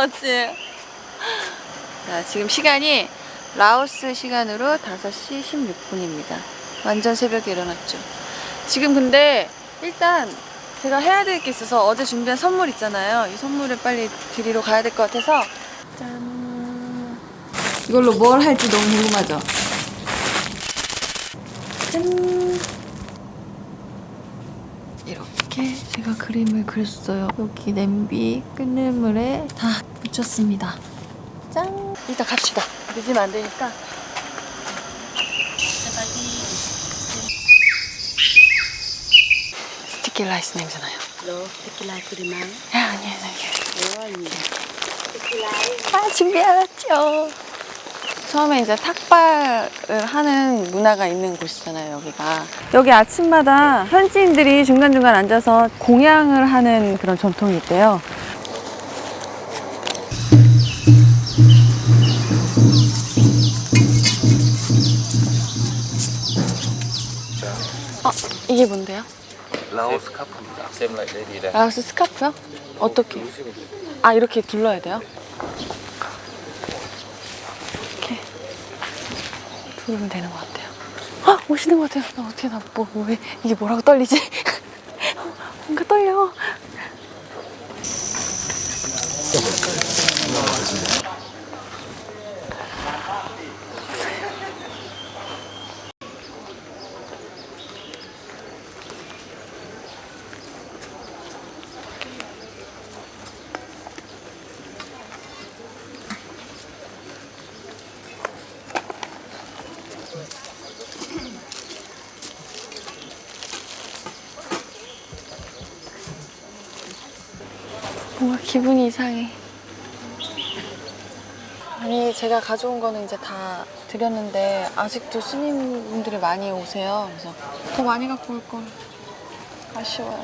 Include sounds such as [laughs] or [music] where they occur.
거지. 자, 지금 시간이 라오스 시간으로 5시 16분입니다. 완전 새벽에 일어났죠. 지금 근데 일단 제가 해야 될 게 있어서 어제 준비한 선물 있잖아요. 이 선물을 빨리 드리러 가야 될 것 같아서 짠. 이걸로 뭘 할지 너무 궁금하죠? 짠. 이렇게 제가 그림을 그렸어요. 여기 냄비 끓는 다 묻혔습니다. 짠. 이따 갑시다. 늦으면 안 되니까. 스티키 라이스 냄새 나요. Lo, tequila kurimang. 아, 아니에요, 아니에요. Lo, 아, 준비해왔죠. 처음에 이제 탁발을 하는 문화가 있는 곳이잖아요, 여기가. 여기 아침마다 현지인들이 중간중간 앉아서 공양을 하는 그런 전통이 있대요. 어, 이게 뭔데요? 라오스 카프입니다. 라오스 스카프요? 어떻게? 아, 이렇게 둘러야 돼요? 이렇게 두르면 되는 것 같아요. 아, 오시는 것 같아요. 나 어떻게 나, 뭐, 뭐, 왜, 이게 뭐라고 떨리지? [laughs] 뭔가 떨려. 뭔가 기분이 이상해. 아니, 제가 가져온 거는 이제 다 드렸는데, 아직도 스님분들이 많이 오세요. 그래서 더 많이 갖고 올 걸. 아쉬워요.